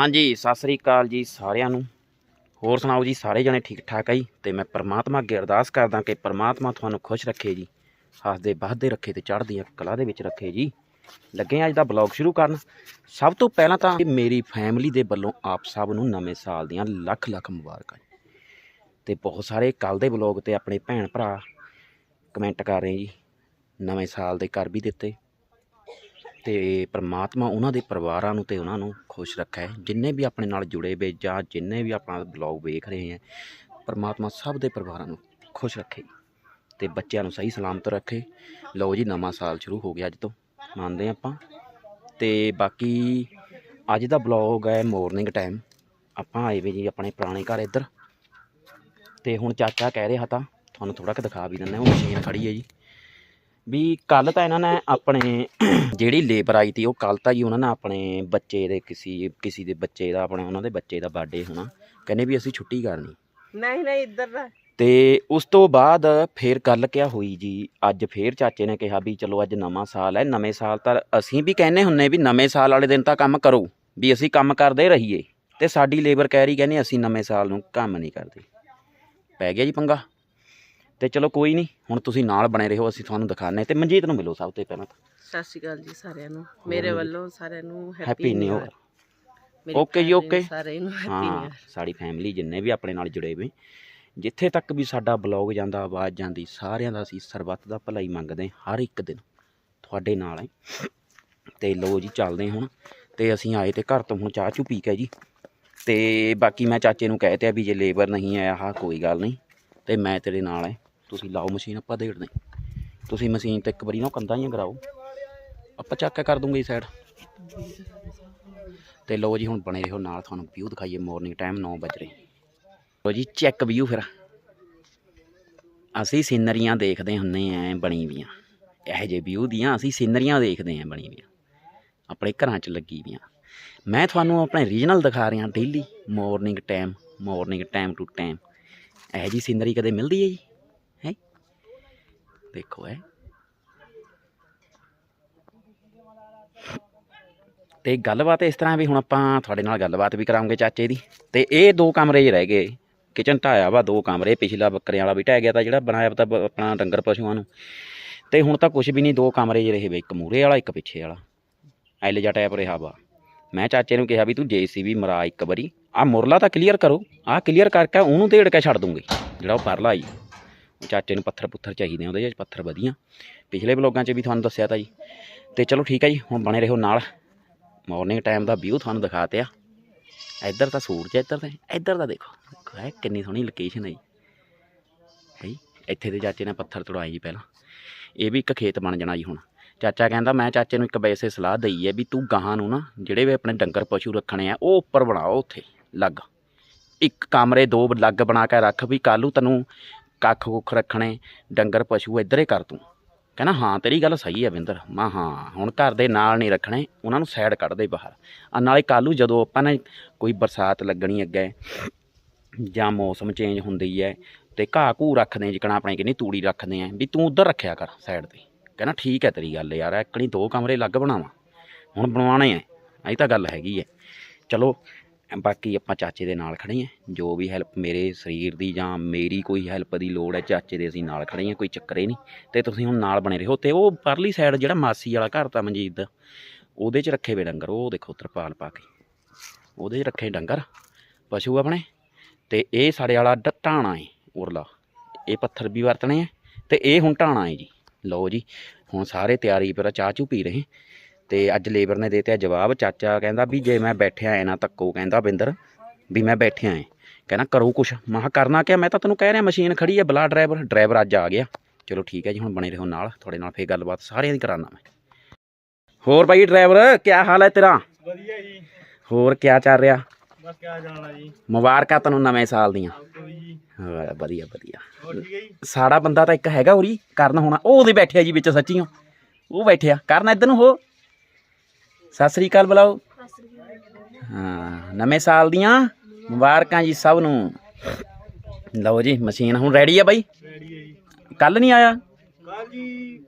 ਹਾਂਜੀ, ਸਤਿ ਸ੍ਰੀ ਅਕਾਲ ਜੀ ਸਾਰਿਆਂ ਨੂੰ। ਹੋਰ ਸੁਣਾਓ ਜੀ, ਸਾਰੇ ਜਣੇ ਠੀਕ ਠਾਕ ਆ ਜੀ? ਤੇ ਮੈਂ ਪਰਮਾਤਮਾ ਅੱਗੇ ਅਰਦਾਸ ਕਰਦਾ ਕਿ ਪਰਮਾਤਮਾ ਤੁਹਾਨੂੰ ਖੁਸ਼ ਰੱਖੇ ਜੀ। ਹੱਸਦੇ ਵੱਸਦੇ ਰੱਖੇ ਤੇ ਚੜ੍ਹਦੀਆਂ ਕਲਾ ਦੇ ਵਿੱਚ ਰੱਖੇ ਜੀ। ਲੱਗੇ ਅੱਜ ਦਾ ਬਲੌਗ ਸ਼ੁਰੂ ਕਰਨ। ਸਭ ਤੋਂ ਪਹਿਲਾਂ ਤਾਂ ਮੇਰੀ ਫੈਮਿਲੀ ਦੇ ਵੱਲੋਂ ਆਪ ਸਭ ਨੂੰ ਨਵੇਂ ਸਾਲ ਦੀਆਂ ਲੱਖ ਲੱਖ ਮੁਬਾਰਕਾਂ ਤੇ ਬਹੁਤ ਸਾਰੇ ਕੱਲ ਦੇ ਬਲੌਗ ਤੇ ਆਪਣੇ ਭੈਣ ਭਰਾ ਕਮੈਂਟ ਕਰ ਰਹੇ ਜੀ, ਨਵੇਂ ਸਾਲ ਦੇ ਕਰ ਵੀ ਦਿੱਤੇ। ਤੇ ਪ੍ਰਮਾਤਮਾ ਉਹਨਾਂ ਦੇ ਪਰਿਵਾਰਾਂ ਨੂੰ ਤੇ ਉਹਨਾਂ ਨੂੰ ਖੁਸ਼ ਰੱਖੇ। ਜਿੰਨੇ ਵੀ ਆਪਣੇ ਨਾਲ ਜੁੜੇ ਵੇ ਜਾਂ ਜਿੰਨੇ ਵੀ ਆਪਣਾ ਬਲੌਗ ਵੇਖ ਰਹੇ ਹੈ, ਪ੍ਰਮਾਤਮਾ ਸਭ ਦੇ ਪਰਿਵਾਰਾਂ ਨੂੰ ਖੁਸ਼ ਰੱਖੇ ਤੇ ਬੱਚਿਆਂ ਨੂੰ ਸਹੀ ਸਲਾਮਤ ਰੱਖੇ। ਲਓ ਜੀ, ਨਵਾਂ ਸਾਲ ਸ਼ੁਰੂ ਹੋ ਗਿਆ ਅੱਜ ਤੋਂ, ਮੰਨਦੇ ਹਾਂ ਆਪਾਂ। ਤੇ ਬਾਕੀ ਅੱਜ ਦਾ ਬਲੌਗ ਹੈ ਮਾਰਨਿੰਗ ਟਾਈਮ ਆਪਾਂ ਆਏ ਵੇ ਜੀ ਆਪਣੇ ਪੁਰਾਣੇ ਘਰ ਇੱਧਰ। ਤੇ ਹੁਣ ਚਾਚਾ ਕਹਿ ਰਿਹਾ ਤਾਂ, ਤੁਹਾਨੂੰ ਥੋੜਾ ਕੁ ਦਿਖਾ ਵੀ ਦਿੰਦਾ ਉਹ ਮਸ਼ੀਨ ਖੜੀ ਹੈ ਜੀ। ਵੀ ਕੱਲ ਤਾਂ ਇਹਨਾਂ ਨੇ ਆਪਣੇ ਜਿਹੜੀ ਲੇਬਰ ਆਈ ਤੀ ਉਹ ਕੱਲ ਤਾਂ ਜੀ ਉਹਨਾਂ ਨੇ ਆਪਣੇ ਬੱਚੇ ਦੇ ਕਿਸੇ ਕਿਸੇ ਦੇ ਬੱਚੇ ਦਾ ਆਪਣੇ ਉਹਨਾਂ ਦੇ ਬੱਚੇ ਦਾ ਬਰਥਡੇ ਹੋਣਾ। ਕਹਿੰਦੇ ਵੀ ਅਸੀਂ ਛੁੱਟੀ ਕਰਨੀ। ਨਹੀਂ ਨਹੀਂ ਇੱਧਰ ਦਾ ਤੇ ਉਸ ਤੋਂ ਬਾਅਦ ਫੇਰ ਗੱਲ ਕਿਆ ਹੋਈ ਜੀ? ਅੱਜ ਫੇਰ ਚਾਚੇ ਨੇ ਕਿਹਾ ਵੀ ਚਲੋ ਅੱਜ ਨਵਾਂ ਸਾਲ ਹੈ ਨਵੇਂ ਸਾਲ ਤਾਂ ਅਸੀਂ ਵੀ ਕਹਿੰਦੇ ਹੁੰਨੇ ਵੀ ਨਵੇਂ ਸਾਲ ਵਾਲੇ ਦਿਨ ਤਾਂ ਕੰਮ ਕਰੋ ਵੀ ਅਸੀਂ ਕੰਮ ਕਰਦੇ ਰਹੀਏ। ਤੇ ਸਾਡੀ ਲੇਬਰ ਕਹਿ ਰਹੀ ਕਹਿੰਦੇ ਅਸੀਂ ਨਵੇਂ ਸਾਲ ਨੂੰ ਕੰਮ ਨਹੀਂ ਕਰਦੇ। ਪੈ ਗਿਆ ਜੀ ਪੰਗਾ। ਤੇ ਚਲੋ ਕੋਈ ਨਹੀਂ ਹੁਣ ਤੁਸੀਂ ਨਾਲ ਬਣੇ ਰਹੋ ਅਸੀਂ ਤੁਹਾਨੂੰ ਦਿਖਾਣੇ ਤੇ ਮਨਜੀਤ ਨੂੰ ਮਿਲੋ ਸਭ ਤੋਂ ਪਹਿਲਾਂ ਤਾਂ। ਸਤਿ ਸ਼੍ਰੀ ਅਕਾਲ ਜੀ ਸਾਰਿਆਂ ਨੂੰ। ਮੇਰੇ। ਵੱਲੋਂ ਸਾਰਿਆਂ ਨੂੰ ਹੈਪੀ ਨਿਊ ਇਅਰ Okay ਜੀ, okay। ਸਾਰਿਆਂ ਨੂੰ ਹੈਪੀ ਹਾਂ ਨਿਊ ਸਾਡੀ ਫੈਮਿਲੀ ਜਿੰਨੇ ਵੀ ਆਪਣੇ ਨਾਲ ਜੁੜੇ ਹੋਏ ਜਿੱਥੇ ਤੱਕ ਵੀ ਸਾਡਾ ਬਲੌਗ ਜਾਂਦਾ ਆਵਾਜ਼ ਜਾਂਦੀ ਸਾਰਿਆਂ ਦਾ ਅਸੀਂ ਸਰਬੱਤ ਦਾ ਭਲਾ ਹੀ ਮੰਗਦੇ ਹਰ ਇੱਕ ਦਿਨ। ਤੁਹਾਡੇ ਨਾਲ ਹੈ। ਤੇ ਲੋ ਜੀ ਚੱਲਦੇ ਹੁਣ। ਤੇ ਅਸੀਂ ਆਏ ਤੇ ਘਰ ਤੋਂ ਹੁਣ ਚਾਹ ਚੂ ਪੀ ਕੇ ਜੀ। ਤੇ ਬਾਕੀ ਮੈਂ ਚਾਚੇ ਨੂੰ ਕਹਿ ਤਿਆ ਵੀ ਜੇ ਲੇਬਰ ਨਹੀਂ ਆਇਆ ਹਾਂ ਕੋਈ ਗੱਲ ਨਹੀਂ। ਤੇ ਮੈਂ ਤੇਰੇ ਨਾਲ ਹੈ। ਤੁਸੀਂ ਲਾਓ ਮਸ਼ੀਨ ਆਪਾਂ ਦੇੜਦੇ ਤੁਸੀਂ ਮਸ਼ੀਨ ਤੇ ਇੱਕ ਵਾਰੀ ਨਾ ਕੰਧਾਂ ਹੀ ਕਰਾਓ। ਆਪਾਂ ਚੱਕ ਕਰ ਦੂੰਗੇ ਸਾਈਡ ਤੇ ਲੋ ਜੀ ਹੁਣ ਬਣੇ ਰਹੋ ਨਾਲ, ਤੁਹਾਨੂੰ ਵਿਊ ਦਿਖਾਈਏ ਮਾਰਨਿੰਗ ਟਾਈਮ 9 ਵਜ ਰਹੇ। ਲੋ ਜੀ ਚੈੱਕ ਵਿਊ ਫਿਰ। ਅਸੀਂ ਸੀਨਰੀਆਂ ਦੇਖਦੇ ਹੁੰਨੇ ਆਂ ਬਣੀ ਵੀਆਂ। ਇਹੋ ਜਿਹੇ ਵਿਊ ਦੀਆਂ ਅਸੀਂ ਸੀਨਰੀਆਂ ਦੇਖਦੇ ਆਂ ਬਣੀ ਵੀਆਂ। ਆਪਣੇ ਘਰਾਂ 'ਚ ਲੱਗੀ ਵੀਆਂ। ਮੈਂ ਤੁਹਾਨੂੰ ਆਪਣੇ ਰੀਜਨਲ ਦਿਖਾ ਰਿਹਾ daily morning time morning time to time ਇਹੋ ਜਿਹੀ ਸੀਨਰੀ ਕਦੇ ਮਿਲਦੀ ਹੈ ਜੀ? ਦੇਖੋ ਹੈ। ਤੇ ਗੱਲਬਾਤ ਇਸ ਤਰ੍ਹਾਂ ਵੀ ਹੁਣ ਆਪਾਂ ਤੁਹਾਡੇ ਨਾਲ ਗੱਲਬਾਤ ਵੀ ਕਰਾਂਗੇ ਚਾਚੇ ਦੀ। ਤੇ ਇਹ ਦੋ ਕਮਰੇ ਹੀ ਰਹਿ ਗਏ। ਕਿਚਨ ਢਾਇਆ ਵਾ ਦੋ ਕਮਰੇ, ਪਿਛਲਾ ਬੱਕਰਿਆਂ ਵਾਲਾ ਵੀ ਢਹਿ ਗਿਆ ਤਾਂ ਜਿਹੜਾ ਬਣਾਇਆ ਤਾਂ ਆਪਣਾ ਡੰਗਰ ਪਸ਼ੂਆਂ ਨੂੰ। ਤੇ ਹੁਣ ਤਾਂ ਕੁਝ ਵੀ ਨਹੀਂ, ਦੋ ਕਮਰੇ ਜਿਹੇ ਰਹੇ ਵੇ, ਇੱਕ ਮੂਰੇ ਵਾਲਾ, ਇੱਕ ਪਿੱਛੇ ਵਾਲਾ। ਐਲ ਜਾ ਟਾਈਪ ਰਿਹਾ ਵਾ। ਮੈਂ ਚਾਚੇ ਨੂੰ ਕਿਹਾ ਵੀ ਤੂੰ ਜੇਸੀਬੀ ਮਰਾ ਇੱਕ ਵਾਰੀ। ਆ ਮੁਰਲਾ ਤਾਂ ਕਲੀਅਰ ਕਰੋ। ਆ ਕਲੀਅਰ ਕਰਕੇ ਉਹਨੂੰ ਢੇੜ ਕੇ ਛੱਡ ਦੂੰਗੀ। ਜਿਹੜਾ ਉਹ ਪਰਲਾ ਆਈ। ਚਾਚੇ ਨੂੰ ਪੱਥਰ ਪੁੱਥਰ ਚਾਹੀਦੇ ਆ ਉਹਦੇ 'ਚ ਪੱਥਰ ਵਧੀਆ। ਪਿਛਲੇ ਬਲੌਗਾਂ 'ਚ ਵੀ ਤੁਹਾਨੂੰ ਦੱਸਿਆ ਤਾਂ ਜੀ। ਤੇ ਚਲੋ ਠੀਕ ਹੈ ਜੀ, ਹੁਣ ਬਣੇ ਰਹੋ ਨਾਲ। ਮਾਰਨਿੰਗ ਟਾਈਮ ਦਾ ਵਿਊ ਤੁਹਾਨੂੰ ਦਿਖਾਤੇ ਆ ਇੱਧਰ ਤਾਂ ਸੂਰਜ ਹੈ ਇੱਧਰ ਤਾਂ, ਇੱਧਰ ਦਾ ਦੇਖੋ। ਦੇਖੋ ਹੈ ਕਿੰਨੀ ਸੋਹਣੀ ਲੋਕੇਸ਼ਨ ਹੈ ਜੀ। ਹੈ ਜੀ, ਇੱਥੇ ਦੇ ਚਾਚੇ ਨੇ ਪੱਥਰ ਤੜਵਾਏ ਜੀ ਪਹਿਲਾਂ। ਇਹ ਵੀ ਇੱਕ ਖੇਤ ਬਣ ਜਾਣਾ ਜੀ ਹੁਣ। ਚਾਚਾ ਕਹਿੰਦਾ, ਮੈਂ ਚਾਚੇ ਨੂੰ ਇੱਕ ਵੈਸੇ ਸਲਾਹ ਦਈ ਹੈ ਵੀ ਤੂੰ ਗਾਹਾਂ ਨੂੰ ਨਾ, ਜਿਹੜੇ ਵੀ ਆਪਣੇ ਡੰਗਰ ਪਸ਼ੂ ਰੱਖਣੇ ਆ, ਉਹ ਉੱਪਰ ਬਣਾਓ ਉੱਥੇ, ਲੱਗ। ਇੱਕ ਕਮਰੇ ਦੋ ਲੱਗ ਬਣਾ ਕੇ ਰੱਖ ਵੀ ਕੱਲ੍ਹ ਨੂੰ ਤੈਨੂੰ ਕੱਖ ਕੁੱਖ ਰੱਖਣੇ, ਡੰਗਰ, ਪਸ਼ੂ ਇੱਧਰ ਹੀ ਕਰ ਤੂੰ। ਕਹਿੰਦਾ, ਹਾਂ, ਤੇਰੀ ਗੱਲ ਸਹੀ ਹੈ ਵਿੰਦਰ ਮੈਂ ਹਾਂ, ਹੁਣ ਘਰ ਦੇ ਨਾਲ ਨਹੀਂ ਰੱਖਣੇ, ਉਹਨਾਂ ਨੂੰ ਸਾਈਡ ਕੱਢ ਦੇ ਬਾਹਰ। ਆ ਨਾਲੇ ਕੱਲ੍ਹ ਨੂੰ ਜਦੋਂ ਆਪਾਂ ਨੇ ਕੋਈ ਬਰਸਾਤ ਲੱਗਣੀ ਅੱਗੇ, ਜਾਂ ਮੌਸਮ ਚੇਂਜ ਹੁੰਦੀ ਹੈ, ਤੇ ਘਾਹ ਘੂ ਰੱਖਦੇ ਜਿਕਣਾ ਆਪਣੇ ਕਿੰਨੀ ਤੂੜੀ ਰੱਖਦੇ ਆ ਵੀ ਤੂੰ ਉਧਰ ਰੱਖਿਆ ਕਰ ਸਾਈਡ ਤੇ। ਕਹਿੰਦਾ, ਠੀਕ ਹੈ ਤੇਰੀ ਗੱਲ ਯਾਰ ਇੱਕਣੀ ਦੋ ਕਮਰੇ ਲੱਗ ਬਣਾਵਾਂ। ਹੁਣ ਬਣਵਾਣੇ ਆ, ਇਹ ਤਾਂ ਗੱਲ ਹੈਗੀ ਹੈ। ਚਲੋ ਬਾਕੀ ਆਪਾਂ ਚਾਚੇ ਦੇ ਨਾਲ ਖੜੇ ਆ। ਜੋ ਵੀ ਹੈਲਪ ਮੇਰੇ ਸਰੀਰ ਦੀ ਜਾਂ ਮੇਰੀ ਕੋਈ ਹੈਲਪ ਦੀ ਲੋੜ ਹੈ, ਚਾਚੇ ਦੇ ਅਸੀਂ ਨਾਲ ਖੜੇ ਆ, ਕੋਈ ਚੱਕਰ ਹੀ ਨਹੀਂ। ਤੇ ਤੁਸੀਂ ਹੁਣ ਨਾਲ ਬਣੇ ਰਹੋ ਤੇ ਉਹ ਪਰਲੀ ਸਾਈਡ ਜਿਹੜਾ ਮਾਸੀ ਵਾਲਾ ਘਰ ਤਾਂ ਮਨਜੀਤ ਦਾ, ਉਹਦੇ 'ਚ ਰੱਖੇ ਵੇ ਡੰਗਰ, ਉਹ ਦੇਖੋ ਤਰਪਾਲ ਪਾ ਕੇ। ਉਹਦੇ 'ਚ ਰੱਖੇ ਡੰਗਰ, ਪਸ਼ੂ ਆਪਣੇ। ਤੇ ਇਹ ਸਾਡੇ ਵਾਲਾ ਡ- ਹੈ ਉਰਲਾ। ਇਹ ਪੱਥਰ ਵੀ ਵਰਤਣੇ ਆ ਤੇ ਇਹ ਹੁਣ ਢਾਣਾ ਏ ਜੀ। ਲਓ ਜੀ, ਹੁਣ ਸਾਰੇ ਤਿਆਰੀ ਪਰ ਚਾਹ ਚੂ ਪੀ ਰਹੇ ਤੇ ਅੱਜ ਲੇਬਰ ਨੇ ਦੇਤੇ ਜਵਾਬ ਚਾਚਾ ਕਹਿੰਦਾ ਵੀ ਜੇ ਮੈਂ ਬੈਠਿਆ ਐ ਨਾ ਤੱਕੋ ਕਹਿੰਦਾ ਬਿੰਦਰ ਵੀ ਮੈਂ ਬੈਠਿਆ ਐ। ਕਹਿੰਦਾ ਕਰੋ ਕੁਛ। ਮੈਂ ਕਿਹਾ ਕਰਨਾ ਕਿ ਮੈਂ ਤਾਂ ਤੈਨੂੰ ਕਹਿ ਰਿਹਾ ਮਸ਼ੀਨ ਖੜੀ ਐ ਬਲਾ ਡਰਾਈਵਰ ਡਰਾਈਵਰ ਅੱਜ ਆ ਗਿਆ। ਚਲੋ ਠੀਕ ਹੈ ਜੀ ਹੁਣ ਬਣੇ ਰਹੋ ਨਾਲ। ਤੁਹਾਡੇ ਨਾਲ ਫੇਰ ਗੱਲਬਾਤ ਸਾਰਿਆਂ ਦੀ ਕਰਾਨਾ ਮੈਂ। ਹੋਰ ਬਾਈ ਡਰਾਈਵਰ ਕੀ ਹਾਲ ਹੈ ਤੇਰਾ? ਵਧੀਆ ਜੀ। ਹੋਰ ਕੀ ਚੱਲ ਰਿਹਾ? ਬਸ ਕਿਆ ਜਾਣਾ ਜੀ। ਮੁਬਾਰਕਾਂ ਤੈਨੂੰ ਨਵੇਂ ਸਾਲ ਦੀਆਂ। ਵਧੀਆ ਵਧੀਆ। ਹੋਰ ਸਾੜਾ ਬੰਦਾ ਤਾਂ ਇੱਕ ਹੈਗਾ ਉਰੀ ਕਰਨ ਹੋਣਾ ਉਹ ਉਹਦੇ ਬੈਠਿਆ ਜੀ ਵਿੱਚ ਸੱਚੀਓ। ਉਹ ਬੈਠਿਆ ਕਰਨ ਇੱਧਰ ਨੂੰ ਹੋ। ਸਤਿ ਸ੍ਰੀ ਅਕਾਲ ਬੁਲਾਓ। ਹਾਂ ਨਵੇਂ ਸਾਲ ਦੀਆਂ ਮੁਬਾਰਕਾਂ ਜੀ ਸਭ ਨੂੰ। ਲਓ ਜੀ ਮਸ਼ੀਨ ਹੁਣ ਰੈਡੀ ਆ ਬਾਈ? ਰੈਡੀ ਹੈ ਜੀ। ਕੱਲ ਨਹੀਂ ਆਇਆ? ਕੱਲ ਜੀ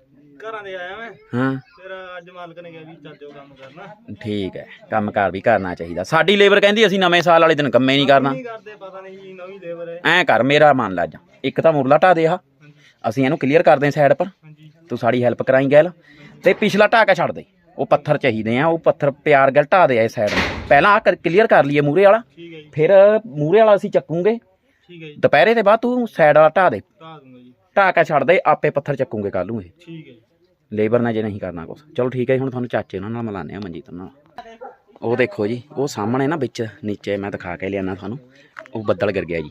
ਘਰਾਂ ਦੇ ਆਇਆ ਮੈਂ। ਹਾਂ। ਫਿਰ ਅੱਜ ਮਾਲਕ ਨੇ ਕਿਹਾ ਵੀ ਚੱਜੋ ਕੰਮ ਕਰਨਾ। ਠੀਕ ਹੈ ਕੰਮਕਾਰ ਵੀ ਕਰਨਾ ਚਾਹੀਦਾ। ਸਾਡੀ ਲੇਬਰ ਕਹਿੰਦੀ ਅਸੀਂ ਨਵੇਂ ਸਾਲ ਵਾਲੇ ਦਿਨ ਕੰਮੇ ਨਹੀਂ ਕਰਨਾ। ਨਹੀਂ ਕਰਦੇ ਪਤਾ ਨਹੀਂ ਜੀ ਨਵੀਂ ਲੇਬਰ ਹੈ। ਐਂ ਕਰ ਮੇਰਾ ਮੰਨ ਲਾ ਜਾ ਇੱਕ ਤਾਂ ਮੁਰਲਾ ਢਾ ਦੇ ਆ ਅਸੀਂ ਇਹਨੂੰ ਕਲੀਅਰ ਕਰਦੇ ਸਾਈਡ ਪਰ। ਤੂੰ ਸਾਡੀ ਹੈਲਪ ਕਰਾਈ ਗੈਲ। ਤੇ ਪਿਛਲਾ ਢਾ ਕੇ ਛੱਡ ਦੇ? ਉਹ ਪੱਥਰ ਚਾਹੀਦੇ ਆ ਉਹ ਪੱਥਰ ਪਿਆਰ ਗੈਲ ਢਾ ਦੇ ਆ ਸਾਈਡ ਨੂੰ। ਪਹਿਲਾਂ ਆ ਕਲੀਅਰ ਕਰ ਲਈਏ ਮੂਰੇ ਵਾਲਾ। ਠੀਕ ਹੈ ਜੀ। ਫਿਰ ਮੂਰੇ ਵਾਲਾ ਅਸੀਂ ਚੱਕੂਗੇ। ਠੀਕ ਹੈ ਜੀ। ਦੁਪਹਿਰੇ ਦੇ ਬਾਅਦ ਤੂੰ ਸਾਈਡ ਵਾਲਾ ਢਾ ਦੇ। ਢਾ ਦੂੰਗਾ ਜੀ। ਢਾ ਕੇ ਛੱਡ ਦੇ ਆਪੇ ਪੱਥਰ ਚੱਕੂਗੇ ਕੱਲ ਨੂੰ ਇਹ। ਠੀਕ ਹੈ ਜੀ। ਲੇਬਰ ਨਾਲ ਜੇ ਨਹੀਂ ਕਰਨਾ ਕੁਛ। ਚਲੋ ਠੀਕ ਹੈ ਜੀ, ਹੁਣ ਤੁਹਾਨੂੰ ਚਾਚੇ ਉਹਨਾਂ ਨਾਲ ਮਿਲਾਉਂਦੇ ਆ ਮਨਜੀਤ ਉਹਨਾਂ ਨਾਲ। ਉਹ ਦੇਖੋ ਜੀ ਉਹ ਸਾਹਮਣੇ ਨਾ ਵਿੱਚ ਨੀਚੇ ਮੈਂ ਦਿਖਾ ਕੇ ਲਿਆਣਾ ਤੁਹਾਨੂੰ। ਉਹ ਬੱਦਲ ਗਿਰ ਗਿਆ ਜੀ।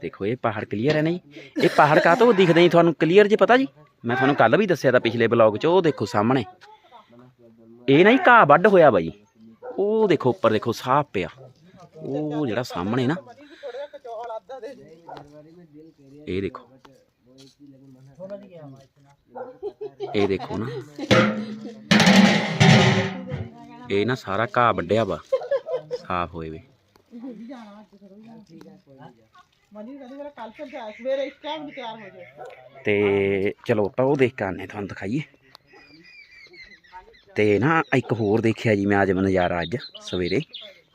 ਦੇਖੋ ਇਹ ਪਹਾੜ ਕਲੀਅਰ ਹੈ ਨਾ ਜੀ ਇਹ ਪਹਾੜ ਕਾਹ ਤੋਂ ਦਿਖਦੇ ਨਹੀਂ ਤੁਹਾਨੂੰ? ਕਲੀਅਰ ਜੀ ਪਤਾ ਜੀ? ਮੈਂ ਤੁਹਾਨੂੰ ਕੱਲ ਵੀ ਦੱਸਿਆ ਤਾਂ ਪਿਛਲੇ ਬਲੌਗ 'ਚ ਉਹ ਦੇਖੋ ਸਾਹਮਣੇ। ਇਹ ਨਾ ਹੀ ਘਾਹ ਵੱਢ ਹੋਇਆ ਬਾਈ। ਉਹ ਦੇਖੋ ਉੱਪਰ ਦੇਖੋ ਸਾਫ਼ ਪਿਆ। ਉਹ ਜਿਹੜਾ ਸਾਹਮਣੇ ਨਾ। ਇਹ ਦੇਖੋ। ਇਹ ਦੇਖੋ ਨਾ। ਇਹ ਨਾ ਸਾਰਾ ਘਾਹ ਵੱਢਿਆ ਵਾ। ਸਾਫ਼ ਹੋਏ ਵੇ। ਤੇ ਚਲੋ ਆਪਾਂ ਉਹ ਦੇਖ ਕੇ ਆਨੇ ਤੁਹਾਨੂੰ ਦਿਖਾਈਏ। ਤੇ ਨਾ ਇੱਕ ਹੋਰ ਦੇਖਿਆ ਜੀ ਮੈਂ ਅੱਜ ਨਜ਼ਾਰਾ ਅੱਜ, ਸਵੇਰੇ।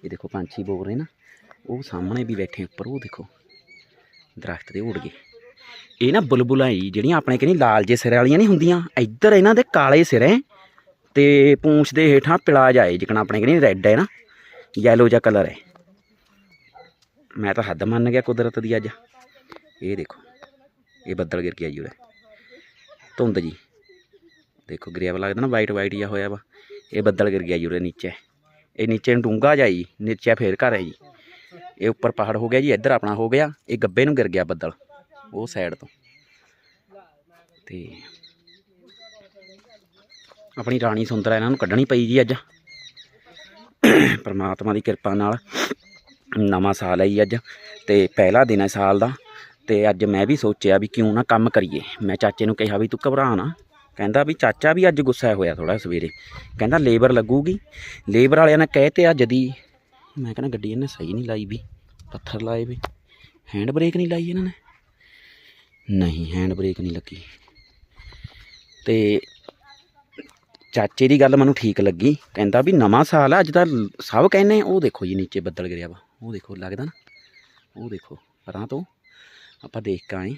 ਇਹ ਦੇਖੋ ਪੰਛੀ ਬੋਲ ਰਹੇ ਨਾ। ਉਹ ਸਾਹਮਣੇ ਵੀ ਬੈਠੇ ਉੱਪਰ, ਉਹ ਦੇਖੋ। ਦਰਖਤ ਦੇ ਉੜ ਗਏ। ਇਹ ਨਾ ਬੁਲਬੁਲਾਂ ਜੀ, ਜਿਹੜੀਆਂ ਆਪਣੇ ਕਹਿੰਦੀ ਲਾਲ ਜੇ ਸਿਰ ਵਾਲੀਆਂ ਨਹੀਂ ਹੁੰਦੀਆਂ, ਇੱਧਰ ਇਹਨਾਂ ਦੇ ਕਾਲੇ ਸਿਰ ਹੈ ਤੇ ਪੂੰਛ ਦੇ ਹੇਠਾਂ ਪਿਲਾ ਜਾਏ ਜਿਕਣਾ ਆਪਣੇ ਕਹਿੰਦੇ ਰੈੱਡ ਹੈ ਨਾ ਯੈਲੋ ਜਿਹਾ ਕਲਰ ਹੈ ਮੈਂ ਤਾਂ ਹੱਦ ਮੰਨ ਗਿਆ ਕੁਦਰਤ ਦੀ ਅੱਜ। ਇਹ ਦੇਖੋ, ਇਹ ਬੱਦਲ ਗਿਰ ਗਿਆ ਜੀ ਉਰੇ। ਧੁੰਦ ਜੀ। ਦੇਖੋ ਗਿਰਿਆ ਵਾ ਲੱਗਦਾ ਨਾ ਵਾਈਟ ਵਾਈਟ ਜਿਹਾ ਹੋਇਆ ਵਾ। ਇਹ ਬੱਦਲ ਗਿਰ ਗਿਆ ਜੀ ਉਰੇ ਨੀਚੇ। ਇਹ ਨੀਚੇ ਨੂੰ ਡੂੰਗਾ ਜਾਈ, ਨੀਚੇ ਫੇਰ ਘਰ ਹੈ ਜੀ ਇਹ ਉੱਪਰ ਪਹਾੜ ਹੋ ਗਿਆ ਜੀ, ਇੱਧਰ ਆਪਣਾ ਹੋ ਗਿਆ। ਇਹ ਗੱਬੇ ਨੂੰ ਗਿਰ ਗਿਆ ਬੱਦਲ, ਉਹ ਸਾਈਡ ਤੋਂ। ਤੇ ਆਪਣੀ ਰਾਣੀ ਸੁੰਦਰਾ ਇਹਨਾਂ ਨੂੰ ਕੱਢਣੀ ਪਈ ਜੀ ਅੱਜ। ਪਰਮਾਤਮਾ ਦੀ ਕਿਰਪਾ ਨਾਲ ਨਵਾਂ ਸਾਲ ਹੈ ਜੀ ਅੱਜ, ਤੇ ਪਹਿਲਾ ਦਿਨ ਹੈ ਸਾਲ ਦਾ। ਤੇ ਅੱਜ ਮੈਂ ਵੀ ਸੋਚਿਆ ਵੀ ਕਿਉਂ ਨਾ ਕੰਮ ਕਰੀਏ। ਮੈਂ ਚਾਚੇ ਨੂੰ ਕਿਹਾ ਵੀ ਤੂੰ ਘਬਰਾ ਨਾ। ਕਹਿੰਦਾ ਵੀ ਚਾਚਾ ਵੀ ਅੱਜ ਗੁੱਸਾ ਹੋਇਆ ਥੋੜਾ ਸਵੇਰੇ। ਕਹਿੰਦਾ ਲੇਬਰ ਲੱਗੂਗੀ। ਲੇਬਰ ਵਾਲਿਆਂ ਨੇ ਕਹਿ ਤੇ ਅੱਜ ਦੀ ਮੈਂ ਕਹਿੰਦਾ ਗੱਡੀ ਇਹਨੇ ਸਹੀ ਨਹੀਂ ਲਾਈ ਵੀ, ਪੱਥਰ ਲਾਏ ਵੀ। ਹੈਂਡ ਬ੍ਰੇਕ ਨਹੀਂ ਲਾਈ ਇਹਨਾਂ ਨੇ? ਨਹੀਂ ਹੈਂਡ ਬ੍ਰੇਕ ਨਹੀਂ ਲੱਗੀ। ਤੇ ਚਾਚੇ ਦੀ ਗੱਲ ਮੈਨੂੰ ਠੀਕ ਲੱਗੀ। ਕਹਿੰਦਾ ਵੀ ਨਵਾਂ ਸਾਲ ਆ, ਅੱਜ ਤਾਂ ਸਭ ਕਹਿੰਦੇ ਉਹ ਦੇਖੋ ਜੀ ਨੀਚੇ ਬੱਦਲ ਗਿਰਿਆ ਵਾ। ਉਹ ਦੇਖੋ, ਲੱਗਦਾ ਨਾ? ਉਹ ਦੇਖੋ, ਪਰਾਂ ਤੋਂ ਆਪਾਂ ਦੇਖ ਕੇ ਆਏ।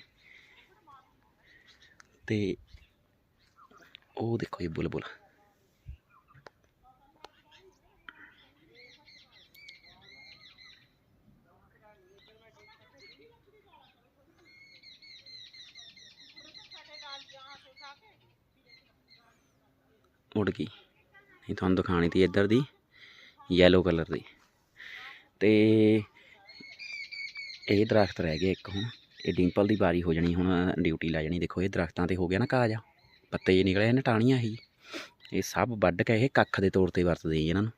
ਤੇ ਉਹ ਦੇਖੋ ਇਹ ਬੁਲਬੁਲ ਉੱਡ ਗਈ। ਨਹੀਂ, ਤੁਹਾਨੂੰ ਦਿਖਾਣੀ ਤੀ ਇੱਧਰ ਦੀ ਯੈਲੋ ਕਲਰ ਦੀ। ਤੇ ਇਹ ਦਰਖਤ ਰਹਿ ਗਿਆ ਇੱਕ ਹੁਣ। ਇਹ ਡਿੰਪਲ ਦੀ ਵਾਰੀ ਹੋ ਜਾਣੀ, ਹੁਣ ਡਿਊਟੀ ਲੈ ਜਾਣੀ। ਦੇਖੋ, ਇਹ ਦਰਖਤਾਂ ਤੇ ਹੋ ਗਿਆ ਨਾ ਕਾਜ਼। ਆ ਪੱਤੇ ਜੇ ਨਿਕਲੇ ਨੇ ਟਾਹਣੀਆਂ ਹੀ ਇਹ ਸਭ ਵੱਢ ਕੇ ਇਹ ਕੱਖ ਦੇ ਤੌਰ ਤੇ ਵਰਤਦੇ ਜੀ ਇਹਨਾਂ ਨੂੰ।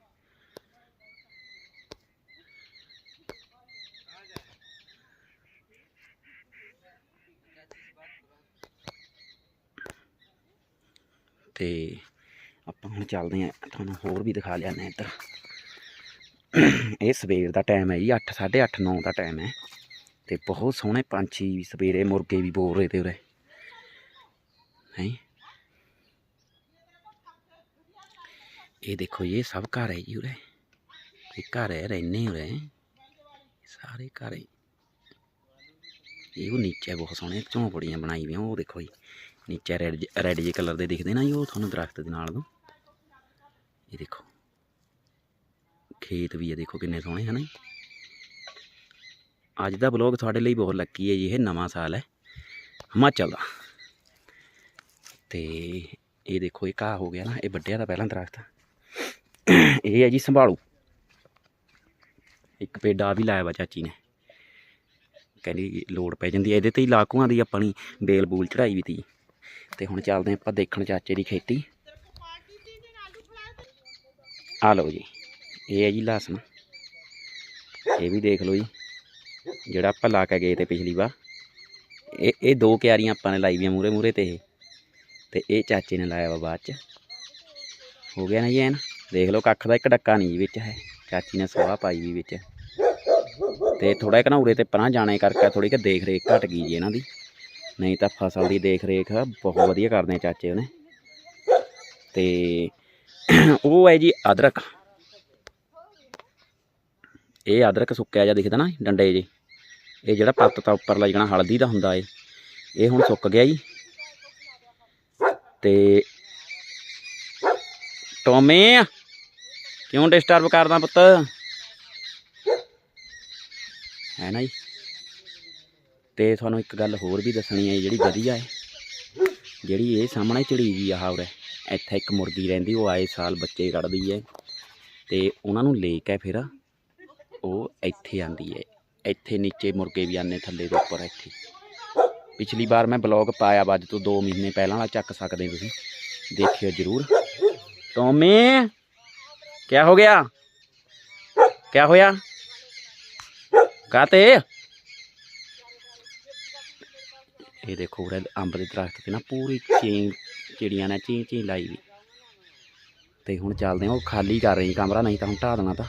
ਤੇ ਆਪਾਂ ਹੁਣ ਚੱਲਦੇ ਆਂ ਤੁਹਾਨੂੰ ਹੋਰ ਵੀ ਦਿਖਾ ਲਿਆਨੇ ਇੱਧਰ। ਇਹ ਸਵੇਰ ਦਾ ਟਾਈਮ ਹੈ ਜੀ 8 8:30 9 ਦਾ ਟਾਈਮ ਹੈ। ਤੇ ਬਹੁਤ ਸੋਹਣੇ ਪੰਛੀ ਵੀ ਸਵੇਰੇ ਮੁਰਗੇ ਵੀ ਬੋਲ ਰਹੇ ਤੇ ਉਰੇ। ਹੈ? ਇਹ ਦੇਖੋ ਇਹ ਸਭ ਘਰ ਹੈ ਜੀ ਉਰੇ। ਇਹ ਘਰ ਹੈ, ਰਹਿੰਦੇ ਉਰੇ। ਸਾਰੇ ਘਰ ਇਹ ਉਹ ਨੀਚੇ ਬਹੁਤ ਸੋਹਣੇ ਝੌਂਪੜੀਆਂ ਬਣਾਈ ਵੀਆਂ ਉਹ ਦੇਖੋ ਜੀ। ਨੀਚੇ ਰੈਡ ਰੈਡ ਜੇ ਕਲਰ ਦੇ ਦਿਖਦੇ ਨਾ ਜੀ, ਉਹ ਤੁਹਾਨੂੰ ਦਰਖਤ ਦੇ ਨਾਲ ਨੂੰ। ਇਹ ਦੇਖੋ। ਖੇਤ ਵੀ ਹੈ, ਦੇਖੋ ਕਿੰਨੇ ਸੋਹਣੇ, ਹਨ ਜੀ। ਅੱਜ ਦਾ ਬਲੌਗ ਤੁਹਾਡੇ ਲਈ ਬਹੁਤ ਲੱਕੀ ਹੈ ਜੀ, ਇਹ ਨਵਾਂ ਸਾਲ ਹੈ। ਹਿਮਾਚਲ ਦਾ। ਤੇ ਇਹ ਦੇਖੋ ਇਹ ਘਾਹ ਹੋ ਗਿਆ ਨਾ, ਇਹ ਵੱਡਿਆ ਦਾ ਪਹਿਲਾਂ ਦਰਖਤ। ਇਹ ਹੈ ਜੀ ਸੰਭਾਲੂ। ਇੱਕ ਪੇਡਾ ਵੀ ਲਾਇਆ ਵਾ ਚਾਚੀ ਨੇ। ਕਹਿੰਦੀ ਲੋੜ ਪੈ ਜਾਂਦੀ ਹੈ ਇਹਦੇ ਤੇ ਹੀ ਲਾਕੂਆਂ ਦੀ ਆਪਣੀ ਬੇਲ ਬੂਲ ਚੜਾਈ ਵੀ ਤੀ। ਤੇ ਹੁਣ ਚੱਲਦੇ ਹਾਂ ਆਪਾਂ ਦੇਖਣ ਚਾਚੇ ਦੀ ਖੇਤੀ। ਆ ਲਓ ਜੀ। ਇਹ ਹੈ ਜੀ ਲਸਣ। ਇਹ ਵੀ ਦੇਖ ਲਓ ਜੀ। ਜਿਹੜਾ ਆਪਾਂ ਲਾ ਕੇ ਗਏ ਤੇ ਪਿਛਲੀ ਵਾਰ। ਇਹ ਇਹ ਦੋ ਕਿਆਰੀਆਂ ਆਪਾਂ ਨੇ ਲਾਈ ਵੀਆਂ ਮੂਰੇ ਮੂਰੇ ਤੇ ਇਹ। ਤੇ ਇਹ ਚਾਚੇ ਨੇ ਲਾਇਆ ਵਾ ਬਾਅਦ ਚ। ਹੋ ਗਿਆ ਨਾ ਜੀ ਐਨ ਦੇਖ ਲਓ ਕੱਖ ਦਾ ਇੱਕ ਡੱਕਾ ਨਹੀਂ ਜੀ ਵਿੱਚ ਹੈ। ਚਾਚੀ ਨੇ ਸਵਾਹ ਪਾਈ ਵੀ ਵਿੱਚ। ਤੇ ਥੋੜਾ ਜਿਹਾ ਨਾ ਉਰੇ ਤੇ ਪਰਾਂ ਜਾਣੇ ਕਰਕੇ ਥੋੜੀ ਕਿ ਦੇਖ ਰੇਖ ਘਟ ਗਈ ਜੀ ਇਹਨਾਂ ਦੀ। ਨਹੀਂ ਤਾਂ ਫਸਲ ਦੀ ਦੇਖ ਰੇਖ ਬਹੁਤ ਵਧੀਆ ਕਰਦੇ ਚਾਚੇ ਉਹਨੇ। ਤੇ ਉਹ ਹੈ ਜੀ ਅਦਰਕ। ਇਹ ਅਦਰਕ ਸੁੱਕਿਆ ਜਿਹਾ ਦਿਖਦਾ ਨਾ ਡੰਡੇ ਜੀ। ਇਹ ਜਿਹੜਾ ਪੱਤ ਤਾਂ ਉੱਪਰਲਾ ਜਿਹੜਾ ਹਲਦੀ ਦਾ ਹੁੰਦਾ ਏ। ਇਹ ਹੁਣ ਸੁੱਕ ਗਿਆ ਜੀ। ਤੇ ਟੋਮੇ ਕਿਉਂ ਡਿਸਟਰਬ ਕਰਦਾ ਪੁੱਤ? ਹੈ ਨਾ ਜੀ। ਤੇ ਤੁਹਾਨੂੰ ਇੱਕ ਗੱਲ ਹੋਰ ਵੀ ਦੱਸਣੀ ਹੈ, ਜਿਹੜੀ ਵਧੀਆ ਹੈ। ਜਿਹੜੀ ਇਹ ਸਾਹਮਣੇ ਚੜੀ ਜੀ ਆਹ ਉਰੇ ਇੱਥੇ ਇੱਕ ਮੁਰਗੀ ਰਹਿੰਦੀ, ਉਹ ਆਏ ਸਾਲ ਬੱਚੇ ਕੱਢਦੀ ਹੈ। ਤੇ ਉਹਨਾਂ ਨੂੰ ਲੈ ਕੇ ਫਿਰ ਉਹ ਇੱਥੇ ਆਂਦੀ ਹੈ। ਇੱਥੇ ਨੀਚੇ ਮੁਰਗੇ ਵੀ ਆਨੇ ਥੱਲੇ ਦੇ ਉੱਪਰ ਇੱਥੇ। ਪਿਛਲੀ ਵਾਰ ਮੈਂ ਬਲੌਗ ਪਾਇਆ ਵਾ, ਅੱਜ ਤੋਂ 2 ਮਹੀਨੇ ਪਹਿਲਾਂ ਵਾਲਾ, ਚੱਕ ਸਕਦੇ ਤੁਸੀਂ। ਦੇਖਿਓ ਜਰੂਰ। ਟੋਮੀ ਕੀ ਹੋ ਗਿਆ? ਕੀ ਹੋਇਆ? ਕਾਤੇ? ਇਹ ਦੇਖੋ ਉਰੇ ਅੰਬ ਦੇ ਦਰਖਤ ਤੇ ਨਾ ਪੂਰੀ ਚੀਂ, ਚਿੜੀਆਂ ਨੇ ਚੀਂ ਚੀਂ ਲਾਈ ਵੀ। ਤੇ ਹੁਣ ਚੱਲਦੇ ਆ ਉਹ ਖਾਲੀ ਕਰ ਰਹੀ ਕਮਰਾ, ਨਹੀਂ ਤਾਂ ਹੁਣ ਢਾ ਦੇਣਾ ਤਾਂ।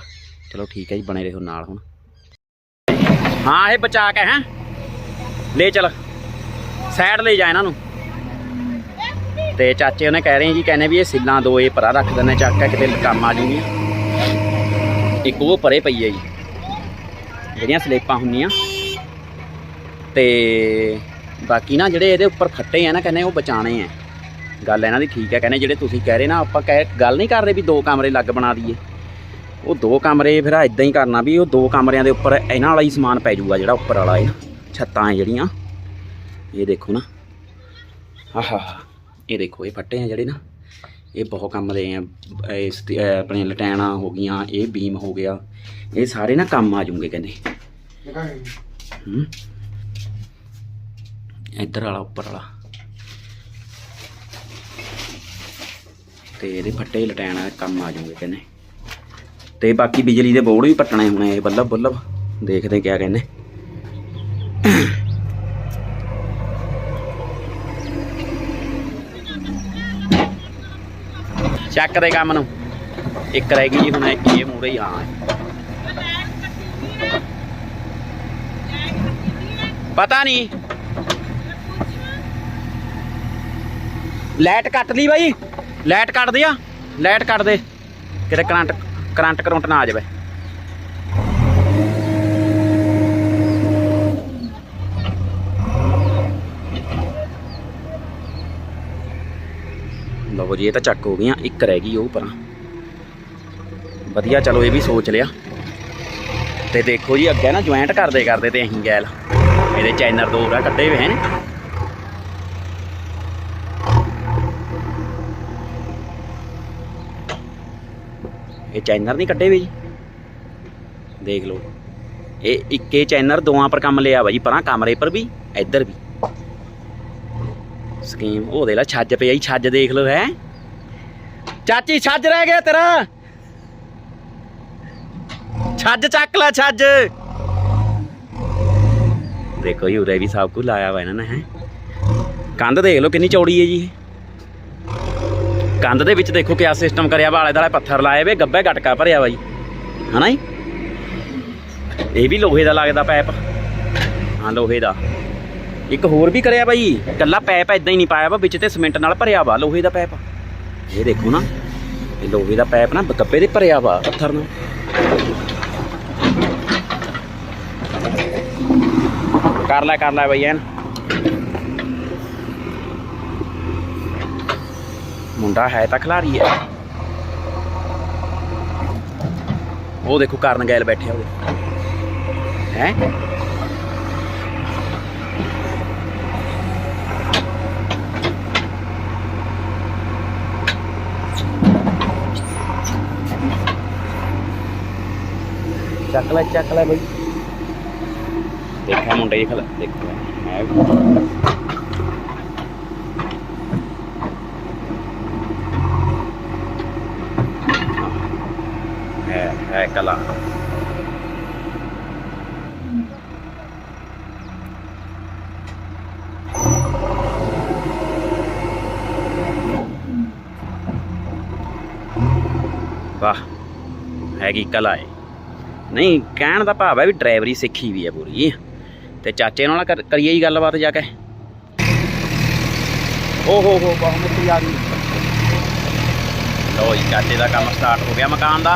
ਚਲੋ ਠੀਕ ਹੈ ਜੀ, ਬਣੇ ਰਹੋ ਨਾਲ ਹੁਣ। ਹਾਂ, ਇਹ ਬਚਾ ਕੇ ਹੈ। ਲੈ ਚਲ ਸਾਈਡ ਲੈ ਜਾ ਇਹਨਾਂ ਨੂੰ। ਤੇ ਚਾਚੇ ਉਹਨੇ ਕਹਿ ਰਹੇ ਜੀ, ਕਹਿੰਦੇ ਵੀ ਇਹ ਸਿੱਲਾਂ ਦੋ, ਇਹ ਪਰਾਂ ਰੱਖ ਦਿੰਦੇ, ਚੱਕ ਕੇ ਕਿਤੇ ਕੰਮ ਆ ਜੂਗੀ ਇੱਕ ਉਹ ਪਰੇ ਪਈ ਹੈ ਜੀ, ਜਿਹੜੀਆਂ ਸਲੇਪਾਂ ਹੁੰਦੀਆਂ। ਤੇ ਬਾਕੀ ਨਾ ਜਿਹੜੇ ਇਹਦੇ ਉੱਪਰ ਫੱਟੇ ਆ ਨਾ, ਕਹਿੰਦੇ ਉਹ ਬਚਾਣੇ ਆ। ਗੱਲ ਇਹਨਾਂ ਦੀ ਠੀਕ ਹੈ ਕਹਿੰਦੇ ਜਿਹੜੇ ਤੁਸੀਂ ਕਹਿ ਰਹੇ ਨਾ, ਆਪਾਂ ਕਹਿ ਗੱਲ ਨਹੀਂ ਕਰ ਰਹੇ ਵੀ ਦੋ ਕਮਰੇ ਲੱਗ ਬਣਾ ਦਈਏ। ਉਹ ਦੋ ਕਮਰੇ ਫਿਰ ਇਦਾਂ ਹੀ ਕਰਨਾ ਵੀ ਉਹ ਦੋ ਕਮਰਿਆਂ ਦੇ ਉੱਪਰ ਇਹਨਾਂ ਵਾਲਾ ਹੀ ਸਮਾਨ ਪੈ ਜਾਊਗਾ ਜਿਹੜਾ ਉੱਪਰ ਵਾਲਾ ਹੈ ਛੱਤਾਂ ਹੈ ਜਿਹੜੀਆਂ। ਇਹ ਦੇਖੋ ਨਾ। ਆਹਾ। ਇਹ ਦੇਖੋ ਇਹ ਫੱਟੇ ਆ ਜਿਹੜੇ ਨਾ ਇਹ ਬਹੁਤ ਕੰਮ ਦੇ ਆ। ਇਸ ਆਪਣੇ ਲਟੈਣਾ ਹੋ ਗਈਆਂ ਇਹ ਬੀਮ ਹੋ ਗਿਆ। ਇਹ ਸਾਰੇ ਨਾ ਕੰਮ ਆ ਜੂਗੇ ਕਹਿੰਦੇ। ਹੂੰ। ਇੱਧਰ ਵਾਲਾ ਉੱਪਰ ਵਾਲਾ। ਤੇ ਇਹਦੇ ਫੱਟੇ ਲਟੈਣਾ ਕੰਮ ਆ ਜੂਗੇ ਕਹਿੰਦੇ। ਤੇ ਬਾਕੀ ਬਿਜਲੀ ਦੇ ਬੋਰਡ ਵੀ ਪੱਟਣੇ ਹੁਣ ਇਹ ਬੱਲਬ ਬੱਲਬ ਦੇਖਦੇ ਕਿਆ ਕਹਿੰਦੇ। ਚੱਕ ਦੇ ਕੰਮ ਨੂੰ। ਇੱਕ ਰਹਿ ਗਈ ਜੀ, ਹੁਣ ਇਹ ਮੂਰੇ ਹੀ ਹਾਂ ਪਤਾ ਨਹੀਂ। ਲਾਈਟ ਕੱਟ ਲਈ ਬਾਈ। ਲਾਈਟ ਕੱਟ ਆ ਲਾਈਟ ਕੱਟ ਦੇ। ਕਿਤੇ ਕਰੰਟ ਕਰੰਟ ਕਰੰਟ ਨਾ ਆ ਜਾਵੇ। ਲਓ ਜੀ, ਇਹ ਤਾਂ ਚੱਕ ਹੋ ਗਈਆਂ, ਇੱਕ ਰਹਿ ਗਈ ਉਹ ਪਰਾਂ ਵਧੀਆ, ਚਲੋ ਇਹ ਵੀ ਸੋਚ ਲਿਆ। ਤੇ ਦੇਖੋ ਜੀ, ਅੱਗੇ ਨਾ ਜੁਆਇੰਟ ਕਰਦੇ ਕਰਦੇ ਤੇ ਅਸੀਂ ਗੈਲ। ਇਹਦੇ ਚੈਨਰ ਦੋ ਰਾ ਕੱਢੇ ਹੋਏ ਹਨ ਇਹ ਚੈਨਰ ਨਹੀਂ ਕੱਢੇ ਵੀ ਜੀ। ਦੇਖ ਲਓ। ਇਹ ਇੱਕੇ ਚੈਨਰ ਦੋਆਂ ਪਰ ਕੰਮ ਲਿਆ ਵਾ ਜੀ, ਪਰਾਂ ਕਮਰੇ ਪਰ ਵੀ, ਇੱਧਰ ਵੀ। ਸਕੀਮ, ਉਹ ਦੇ ਲੈ, ਛੱਜ ਪਿਆ ਜੀ, ਛੱਜ ਦੇਖ ਲਓ, ਹੈ। ਚਾਚੀ, ਛੱਜ ਰਹਿ ਗਿਆ ਤੇਰਾ। ਛੱਜ ਚੱਕ ਲੈ, ਛੱਜ। ਦੇਖੋ ਜੀ, ਉਰੇ ਵੀ ਸਭ ਕੁਝ ਲਾਇਆ ਵਾ ਇਹਨਾਂ ਨੇ, ਹੈ। ਕੰਧ ਦੇਖ ਲਓ, ਕਿੰਨੀ ਚੌੜੀ ਹੈ ਜੀ ਇਹ। ਕੰਧ ਦੇ ਵਿੱਚ ਦੇਖੋ ਕਿਆ ਸਿਸਟਮ ਕਰਿਆ ਵਾਲੇ ਦੁਆਲੇ ਪੱਥਰ ਲਾਏ ਵੇ, ਗੱਬੇ ਗਟਕਾ ਭਰਿਆ ਵਾ ਜੀ। ਹਨਾ ਜੀ? ਇਹ ਵੀ ਲੋਹੇ ਦਾ ਲੱਗਦਾ ਪੈਪ। ਹਾਂ, ਲੋਹੇ ਦਾ। ਇੱਕ ਹੋਰ ਵੀ ਕਰਿਆ ਬਾਈ। ਕੱਲਾ ਪੈਪ ਐਦਾਂ ਹੀ ਨਹੀਂ ਪਾਇਆ ਵਾ, ਵਿੱਚ ਤੇ ਸੀਮੈਂਟ ਨਾਲ ਭਰਿਆ ਵਾ, ਲੋਹੇ ਦਾ ਪੈਪ। ਇਹ ਦੇਖੋ ਨਾ, ਇਹ ਲੋਹੇ ਦਾ ਪੈਪ ਨਾ ਗੱਪੇ ਦੇ ਭਰਿਆ ਵਾ, ਪੱਥਰ ਨਾਲ। ਕਰ ਲੈ ਕਰ ਲੈ ਬਾਈ ਐਨ। ਮੁੰਡਾ ਹੈ ਤਾਂ ਖਿਲਾਰੀ ਹੈ। ਉਹ ਦੇਖੋ ਕਰਨ ਗੈਲ ਬੈਠੇ ਆ ਉਹਦੇ। ਹੈ? ਚੱਕ ਲੈ ਚੱਕ ਲੈ ਬਈ ਦੇਖਿਆ ਮੁੰਡੇ ਦੀ ਖਲ ਦੇਖੋ ਹੈ ਹੈ ਹੈ ਕਲਾ ਵਾਹ ਹੈਗੀ ਕਲਾ ਹੈ ਨਹੀਂ, ਕਹਿਣ ਦਾ ਭਾਵ ਹੈ ਵੀ ਡਰਾਈਵਰੀ ਸਿੱਖੀ ਵੀ ਹੈ ਪੂਰੀ। ਤੇ ਚਾਚੇ ਨਾਲ ਕਰੀਏ ਹੀ ਗੱਲਬਾਤ ਜਾ ਕੇ। ਓ ਹੋ ਹੋ, ਬਹੁਤ ਮਿੱਟੀ ਆ ਗਈ। ਲੋ ਜੀ, ਚਾਚੇ ਦਾ ਕੰਮ ਸਟਾਰਟ ਹੋ ਗਿਆ ਮਕਾਨ ਦਾ।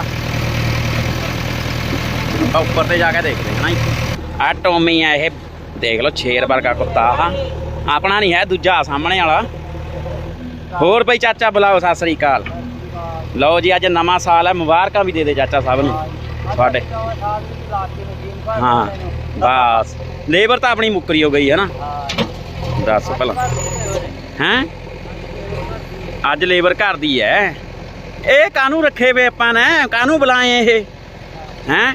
ਆਪਾਂ ਉੱਪਰ ਤੇ ਜਾ ਕੇ ਦੇਖਦੇ ਹਾਂ ਨਾ ਆ ਟੋਮੀ ਆ ਇਹ, ਦੇਖ ਲਓ ਸ਼ੇਰ ਵਰਗਾ ਕੁੱਤਾ ਆ ਆਪਣਾ ਨਹੀਂ ਹੈ, ਦੂਜਾ ਸਾਹਮਣੇ ਵਾਲਾ। ਹੋਰ ਬਈ ਚਾਚਾ ਬੁਲਾਓ, ਸਤਿ ਸ੍ਰੀ ਅਕਾਲ। ਲਓ ਜੀ, ਅੱਜ ਨਵਾਂ ਸਾਲ ਹੈ, ਮੁਬਾਰਕਾਂ ਵੀ ਦੇ ਦੇ ਚਾਚਾ ਸਾਹਿਬ ਨੂੰ। ਤੁਹਾਡੇ। ਹਾਂ, ਬਸ। ਲੇਬਰ ਤਾਂ ਆਪਣੀ ਮੁੱਕਰੀ ਹੋ ਗਈ ਹੈ ਨਾ। ਦੱਸ ਭਲਾ। ਹੈਂ? ਅੱਜ ਲੇਬਰ ਘਰ ਦੀ ਹੈ। ਇਹ ਕਾਹਨੂੰ ਰੱਖੇ ਵੇ ਆਪਾਂ ਨੇ? ਕਾਹਨੂੰ ਬੁਲਾਏ ਇਹ? ਹੈਂ?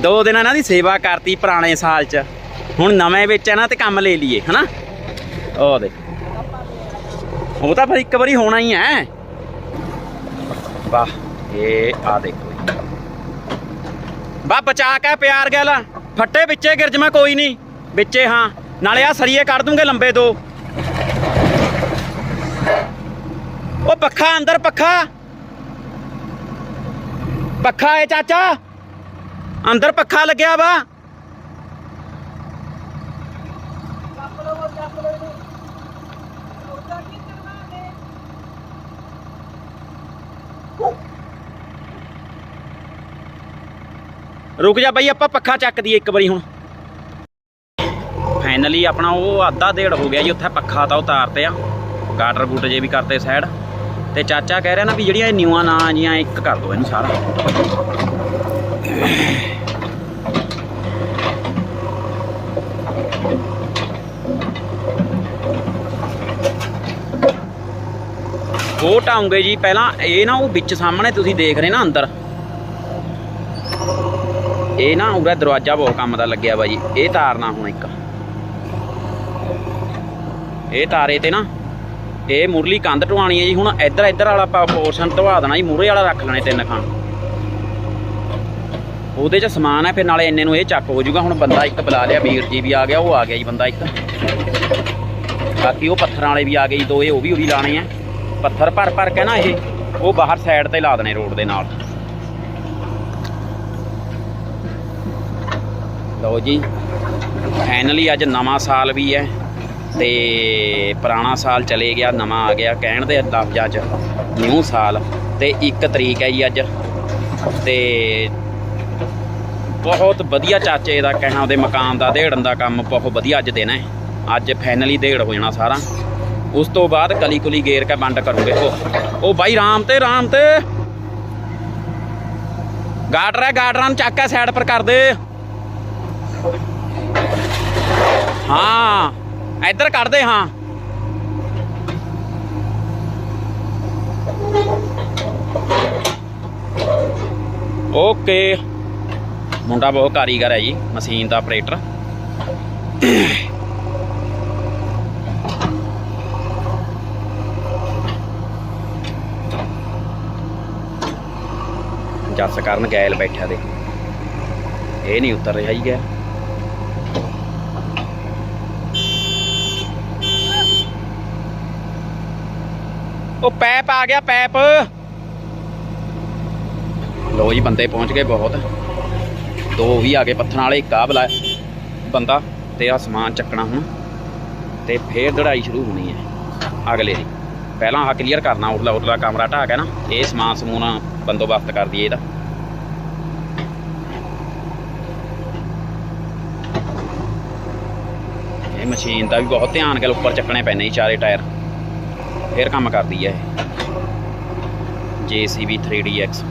ਦੋ ਦਿਨ ਇਹਨਾਂ ਦੀ ਸੇਵਾ ਕਰਤੀ ਪੁਰਾਣੇ ਸਾਲ 'ਚ। ਹੁਣ ਨਵੇਂ ਵਿੱਚ ਇਹਨਾਂ ਤੇ ਕੰਮ ਲੈ ਲਈਏ, ਹਨਾ? ਉਹ ਦੇ ਉਹ ਤਾਂ ਫਿਰ ਇੱਕ ਵਾਰੀ ਹੋਣਾ ਹੀ ਹੈ। ਵਾਹ, ਇਹ ਆ ਦੇਖੋ। ਜੀ। ਬਚਾ ਕੇ ਪਿਆਰ ਗੱਲ। ਫੱਟੇ ਵਿੱਚੇ ਗਿਰਜ ਮੈਂ ਕੋਈ ਨਹੀਂ ਵਿੱਚੇ ਹਾਂ। ਨਾਲੇ ਆ ਸਰੀਏ ਕੱਢ ਦੂੰਗੇ ਲੰਬੇ ਦੋ। ਉਹ ਪੱਖਾ ਅੰਦਰ ਪੱਖਾ। ਪੱਖਾ ਏ ਚਾਚਾ। ਅੰਦਰ ਪੱਖਾ ਲੱਗਿਆ ਵਾ। ਰੁਕ ਜਾ ਬਾਈ, ਆਪਾਂ ਪੱਖਾ ਚੱਕ ਦਈਏ ਇੱਕ ਵਾਰੀ ਹੁਣ। ਫਾਈਨਲੀ ਆਪਣਾ ਉਹ ਅੱਧਾ ਡੇਢ ਹੋ ਗਿਆ ਜੀ, ਉੱਥੇ ਪੱਖਾ ਤਾਂ ਉਤਾਰਤੇ ਆ। ਗਾਟਰ ਗੂਟ ਜੇ ਵੀ ਕਰਤੇ ਸਾਈਡ ਤੇ ਚਾਚਾ ਕਹਿ ਰਿਹਾ ਨਾ ਵੀ ਜਿਹੜੀਆਂ ਇਹ ਨਿਊਆਂ ਨਾ ਜੀਆਂ, ਇੱਕ ਕਰ ਦੋ ਇਹਨੂੰ ਸਾਰਾ। ਉਹ ਢਾਉਂਗੇ ਜੀ, ਪਹਿਲਾਂ ਇਹ ਨਾ ਉਹ ਵਿੱਚ ਸਾਹਮਣੇ ਤੁਸੀਂ ਦੇਖ ਰਹੇ ਨਾ ਅੰਦਰ। ਇਹ ਨਾ ਉਹਦਾ ਦਰਵਾਜ਼ਾ ਬਹੁਤ ਕੰਮ ਦਾ ਲੱਗਿਆ ਵਾ ਜੀ। ਇਹ ਤਾਰਨਾ ਹੁਣ ਇੱਕ। ਇਹ ਤਾਰੇ ਤੇ ਨਾ ਇਹ ਮੁਰਲੀ ਕੰਧ ਢਵਾਣੀ ਹੈ ਜੀ। ਹੁਣ ਇੱਧਰ ਇੱਧਰ ਵਾਲਾ ਆਪਾਂ ਪੋਰਸ਼ਨ ਢਵਾ ਦੇਣਾ ਜੀ। ਮੂਰੇ ਵਾਲਾ ਰੱਖ ਲੈਣੇ ਤਿੰਨ ਖਾਨ ਉਹਦੇ 'ਚ ਸਮਾਨ ਹੈ, ਫਿਰ ਨਾਲੇ ਇੰਨੇ ਨੂੰ ਇਹ ਚੱਕ ਹੋ ਜਾਊਗਾ। ਹੁਣ ਬੰਦਾ ਇੱਕ ਬੁਲਾ ਲਿਆ, ਵੀਰ ਜੀ ਵੀ ਆ ਗਿਆ, ਉਹ ਆ ਗਿਆ ਜੀ ਬੰਦਾ ਇੱਕ। ਬਾਕੀ ਉਹ ਪੱਥਰਾਂ ਵਾਲੇ ਵੀ ਆ ਗਏ ਜੀ, ਦੋ ਇਹ ਉਹ ਵੀ ਉਰੀ ਲਾਣੇ ਆ। ਪੱਥਰ ਭਰ ਭਰ ਕੇ ਨਾ ਇਹ, ਉਹ ਬਾਹਰ ਸਾਈਡ ਤੇ ਲਾ ਦੇਣੇ ਰੋਡ ਦੇ ਨਾਲ। ਲਓ ਜੀ ਫਾਈਨਲੀ ਅੱਜ ਨਵਾਂ ਸਾਲ ਵੀ ਹੈ ਤੇ ਪੁਰਾਣਾ ਸਾਲ ਚਲੇ ਗਿਆ, ਨਵਾਂ ਆ ਗਿਆ, ਕਹਿਣ ਦੇ ਲਫ਼ਜ਼ਾਂ 'ਚ ਨਿਊ ਸਾਲ ਤੇ 1 ਤਰੀਕ ਹੈ ਜੀ ਅੱਜ ਤੇ ਬਹੁਤ ਵਧੀਆ ਚਾਚੇ ਦਾ ਕਹਿਣਾ, ਉਹਦੇ ਮਕਾਨ ਦਾ ਦੇੜਨ ਦਾ ਕੰਮ ਬਹੁਤ ਵਧੀਆ ਅੱਜ ਦਿਨ ਹੈ। ਅੱਜ ਫਾਈਨਲੀ ਦੇੜ ਹੋ ਜਾਣਾ ਸਾਰਾ। ਉਸ ਤੋਂ ਬਾਅਦ ਕਲੀ ਕੁਲੀ ਗੇਰ ਕੇ ਵੰਡ ਕਰੂਗੇ। ਉਹ ਉਹ ਬਾਈ, ਰਾਮ ਤੇ ਰਾਮ ਤੇ। ਗਾਡਰ ਹੈ ਗਾਡਰਾਂ ਨੂੰ ਚੱਕ ਕੇ ਸਾਈਡ ਪਰ ਕਰ ਦੇ ਹਾਂ ਇੱਧਰ ਕੱਢ ਹਾਂ। ਓਕੇ। ਮੁੰਡਾ ਬਹੁਤ ਕਾਰੀਗਰ ਹੈ ਜੀ, ਮਸ਼ੀਨ ਦਾ ਆਪਰੇਟਰ। ਜੱਸ ਕਰਨ ਗੈਲ ਬੈਠਾ ਦੇ ਇਹ ਨਹੀਂ ਉਤਰ ਰਿਹਾ ਹੀ ਗਿਆ ਉਹ ਪੈਪ ਆ ਗਿਆ, ਪੈਪ। ਲੋ ਜੀ, ਬੰਦੇ ਪਹੁੰਚ ਗਏ ਬਹੁਤ। ਦੋ ਵੀ ਆ ਗਏ ਪੱਥਰਾਂ ਵਾਲੇ, ਇੱਕ ਆ ਬਲਾ ਬੰਦਾ ਤੇ ਆ ਸਮਾਨ ਚੱਕਣਾ ਹੁਣ। ਤੇ ਫੇਰ ਲੜਾਈ ਸ਼ੁਰੂ ਹੋਣੀ ਹੈ ਅਗਲੇ ਦੀ। ਪਹਿਲਾਂ ਆ ਕਲੀਅਰ ਕਰਨਾ, ਉਰਲਾ ਉਰਲਾ ਕਮਰਾ ਢਾਹ ਕੇ ਨਾ, ਇਹ ਸਮਾਨ ਸਮੂਨ ਬੰਦੋਬਸਤ ਕਰ ਦਈਏ ਇਹਦਾ। ਇਹ ਮਸ਼ੀਨ ਦਾ ਵੀ ਬਹੁਤ ਧਿਆਨ ਨਾਲ ਉੱਪਰ ਚੱਕਣੇ ਪੈਣੇ ਚਾਰੇ ਟਾਇਰ। ਫਿਰ ਕੰਮ ਕਰਦੀ ਹੈ ਇਹ। JCB 3DX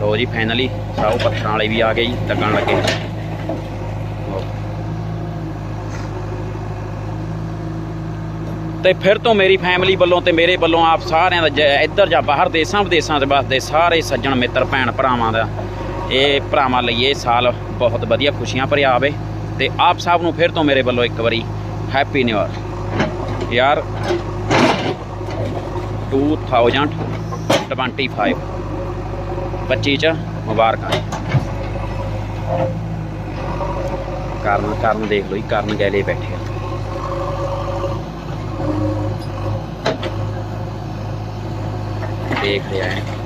ਲੋ ਜੀ ਫਾਈਨਲੀ ਸਾਊ ਪੱਥਰਾਂ ਵਾਲੇ ਵੀ ਆ ਗਏ ਜੀ ਲੱਗਣ ਲੱਗੇ। ਤੇ ਫਿਰ ਤੋਂ ਮੇਰੀ ਫੈਮਿਲੀ ਵੱਲੋਂ ਤੇ ਮੇਰੇ ਵੱਲੋਂ ਆਪ ਸਾਰਿਆਂ ਦਾ ਜ- ਇੱਧਰ ਜਾਂ ਬਾਹਰ ਦੇਸਾਂ ਵਿਦੇਸਾਂ 'ਚ ਵਸਦੇ ਸਾਰੇ ਸੱਜਣ, ਮਿੱਤਰ, ਭੈਣ, ਭਰਾਵਾਂ ਦਾ ਇਹ ਭਰਾਵਾਂ ਲਈ ਇਹ ਸਾਲ ਬਹੁਤ ਵਧੀਆ ਖੁਸ਼ੀਆਂ ਭਰਿਆ ਆਵੇ। ਤੇ ਆਪ ਸਭ ਨੂੰ ਫਿਰ ਤੋਂ ਮੇਰੇ ਵੱਲੋਂ ਇੱਕ ਵਾਰੀ ਹੈਪੀ ਨਿਊ ਇਅਰ ਯਾਰ 2025 25 ਚ ਮੁਬਾਰਕਾਂ ਕਰਨ ਕਰਨ ਦੇਖ ਲਓ ਜੀ ਕਰਨ ਗੈਲੇ ਬੈਠੇ ਆ ਦੇਖ ਰਿਹਾ ਹੈ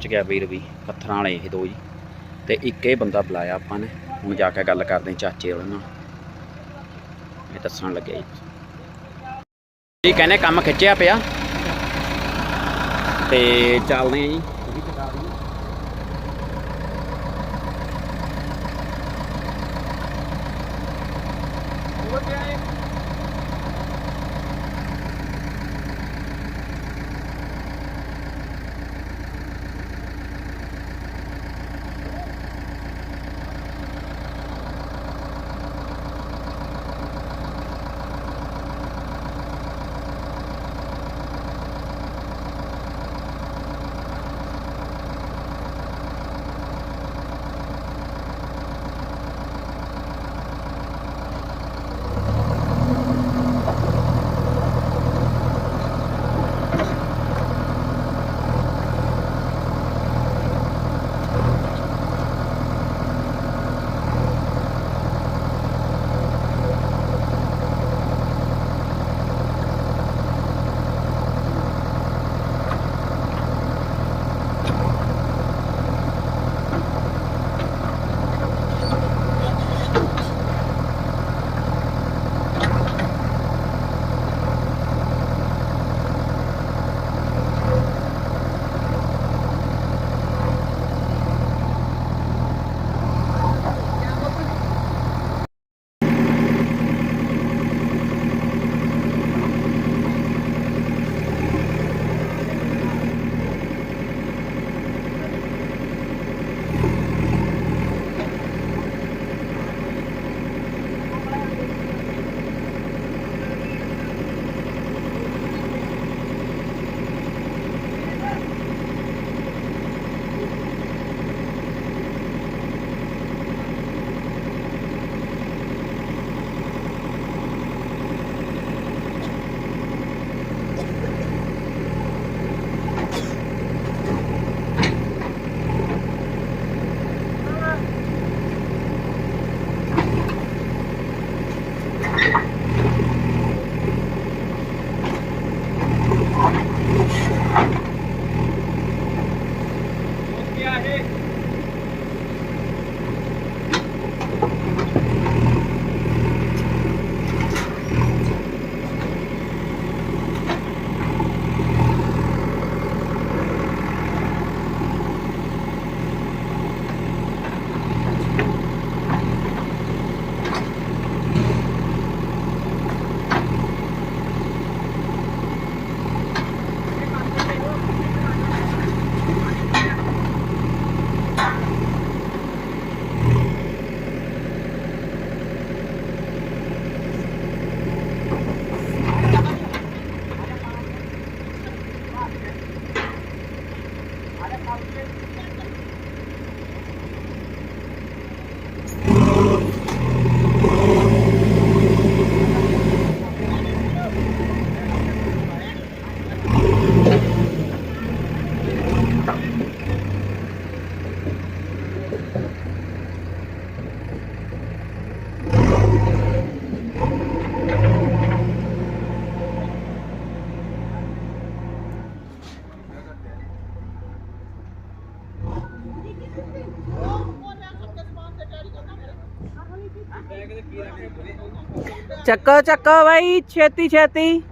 ਪਹੁੰਚ ਗਿਆ ਵੀਰ ਵੀ ਪੱਥਰਾਂ ਵਾਲੇ ਇਹ ਦੋ ਜੀ। ਤੇ ਇੱਕ ਇਹ ਬੰਦਾ ਬੁਲਾਇਆ ਆਪਾਂ ਨੇ, ਹੁਣ ਜਾ ਕੇ ਗੱਲ ਕਰਦੇ ਚਾਚੇ ਉਹਨਾਂ ਨਾਲ। ਇਹ ਦੱਸਣ ਲੱਗਿਆ ਜੀ। ਜੀ, ਕਹਿੰਦੇ ਕੰਮ ਖਿੱਚਿਆ ਪਿਆ। ਤੇ ਚੱਲਦੇ ਆ ਜੀ। ਚੱਕੋ ਚੱਕੋ ਬਾਈ ਛੇਤੀ ਛੇਤੀ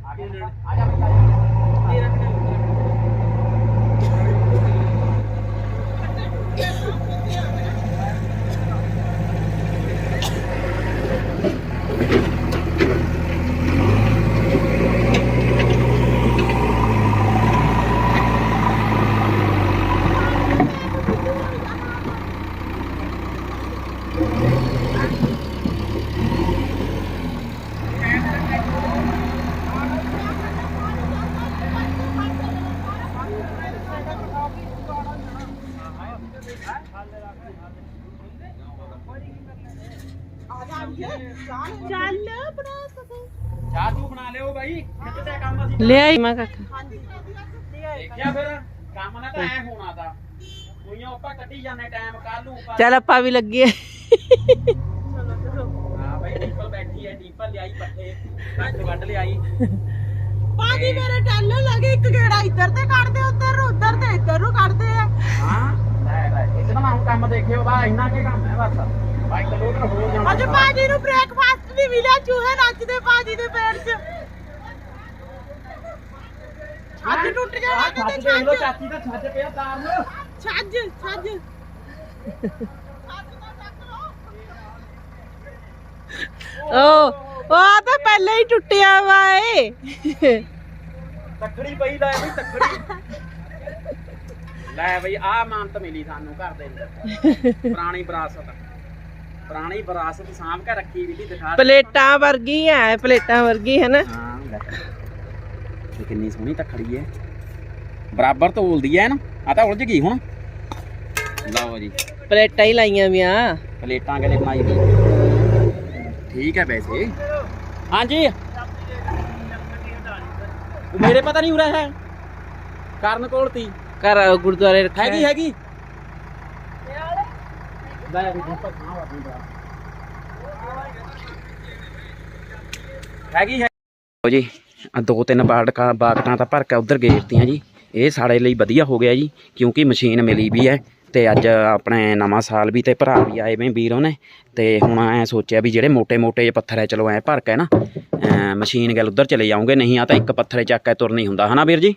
ਚਾਹ ਤੂੰ ਬਣਾ ਲਿਓ ਬਾਈ ਖਿੱਚਦੇ ਕੰਮ ਅਸੀਂ ਲੈ ਆਈ। ਮੈਂ ਕਾਕਾ ਦੇਖਿਆ ਫਿਰ ਕੰਮ ਨਾ ਤਾਂ ਐ ਹੋਣਾ ਦਾ ਉਈਆਂ ਆਪਾਂ ਕੱਢੀ ਜਾਂਦੇ ਟਾਈਮ ਕੱਲ ਨੂੰ ਪਰ- ਚੱਲ ਆਪਾਂ ਵੀ ਲੱਗੇ। ਹਾਂ ਬਈ ਡੀਪਲ ਬੈਠੀ ਐ ਡੀਪਲ ਲਿਆਈ ਪੱਠੇ। ਕੱਟ ਵੱਢ ਲਿਆਈ। ਬਾਜੀ ਮੇਰੇ ਟੈਲਰ ਲੱਗੇ ਇੱਕ ਗੇੜਾ। ਇੱਧਰ ਤੇ ਕੱਢਦੇ ਉੱਧਰ ਨੂੰ ਉੱਧਰ ਤੇ ਇੱਧਰ ਨੂੰ ਕੱਢਦੇ ਆ। ਹਾਂ ਲੈ ਲੈ ਇਤਨਾ ਨਾ ਹੁਣ ਕੰਮ ਦੇਖਿਓ ਬਾ ਇੰਨਾ ਕੀ ਕੰਮ ਹੈ ਬਸ। ਬਾਈ ਕਿਲੋਮੀਟਰ ਹੋ ਜਾਣਾ। ਅੱਜ ਬਾਜੀ ਨੂੰ ਬ੍ਰੇਕਫਾਸਟ ਨਹੀਂ ਮਿਲਿਆ ਚੂਹੇ ਨੱਚਦੇ ਬਾਜੀ ਦੇ ਪੇਟ 'ਚ। ਛੱਜ ਟੁੱਟ ਜਾਣਾ ਛੱਜ ਕਿਤੇ ਦੇਖ ਲਓ ਛੱਜ ਚਾਚੀ ਦਾ ਛੱਜ ਪਿਆ ਤਾਰ ਨੂੰ ਛੱਜ ਛੱਜ। ਓ ਉਹ ਤਾਂ ਪਹਿਲਾਂ ਹੀ ਟੁੱਟਿਆ ਵਾ ਏ। ਤੱਕੜੀ ਪਈ ਲੈ ਬਈ ਤੱਕੜੀ। ਲੈ ਬਈ ਆ ਮਾਨਤ ਮਿਲੀ ਸਾਨੂੰ ਘਰ ਦੇ ਅੰਦਰ। ਪੁਰਾਣੀ ਵਿਰਾਸਤ। ਪੁਰਾਣੀ ਵਿਰਾਸਤ ਸਾਂਭ ਕੇ ਰੱਖੀ ਵੀ ਦੀ। ਦਿਖਾ ਪਲੇਟਾਂ ਵਰਗੀ ਐ ਪਲੇਟਾਂ ਵਰਗੀ ਹੈ ਨਾ ਹਾਂ ਇਹ ਕਿੰਨੀ ਸੋਹਣੀ ਤੱਕੜੀ ਹੈ ਬਰਾਬਰ ਤੋਲਦੀ ਹੈ ਨਾ ਆ ਤਾਂ ਉਲਝ ਗਈ ਹੁਣ। ਲਓ ਜੀ। ਪਲੇਟਾਂ ਹੀ ਲਾਈਆਂ ਵੀਆਂ। ਪਲੇਟਾਂ ਕਿਹਨੇ ਬਣਾਈ ਵੀ ਠੀਕ ਹੈ ਵੈਸੇ। ਹਾਂਜੀ। ਉਹ ਮੇਰੇ ਪਤਾ ਨਹੀਂ ਉਰਾ ਹੈ। ਕਰਨ ਕੋਲ ਤੀ। ਘਰ ਗੁਰਦੁਆਰੇ ਰੱਖਿਆ ਹੈਗੀ ਹੈਗੀ। ਵੀ ਵਾ। ਹੈਗੀ ਹੈ ਲਓ ਜੀ। ਆ ਦੋ ਤਿੰਨ ਬਾਟਕਾਂ ਬਾਟਕਾਂ ਤਾਂ ਭਰ ਕੇ ਉਧਰ ਗੇਰਤੀਆਂ ਜੀ। ਇਹ ਸਾਡੇ ਲਈ ਵਧੀਆ ਹੋ ਗਿਆ ਜੀ, ਕਿਉਂਕਿ ਮਸ਼ੀਨ ਮਿਲੀ ਵੀ ਹੈ ਤੇ ਅੱਜ ਆਪਣੇ ਨਵਾਂ ਸਾਲ ਵੀ ਤੇ ਭਰਾ ਵੀ ਆਏ ਵੇਂ ਵੀਰੋਂ ਨੇ ਤੇ ਹੁਣ ਐ ਸੋਚਿਆ ਵੀ ਜਿਹੜੇ ਮੋٹے-ਮੋٹے ਜੇ ਪੱਥਰ ਐ, ਚਲੋ ਐ ਭਰ ਕੇ ਨਾ ਮਸ਼ੀਨ ਗੱਲ ਉਧਰ ਚਲੇ ਜਾਉਂਗੇ ਨਹੀਂ ਆ ਤਾਂ ਇੱਕ ਪੱਥਰ ਚੱਕ ਕੇ ਤੁਰ ਨਹੀਂ ਹੁੰਦਾ, ਹਨਾ ਵੀਰ ਜੀ?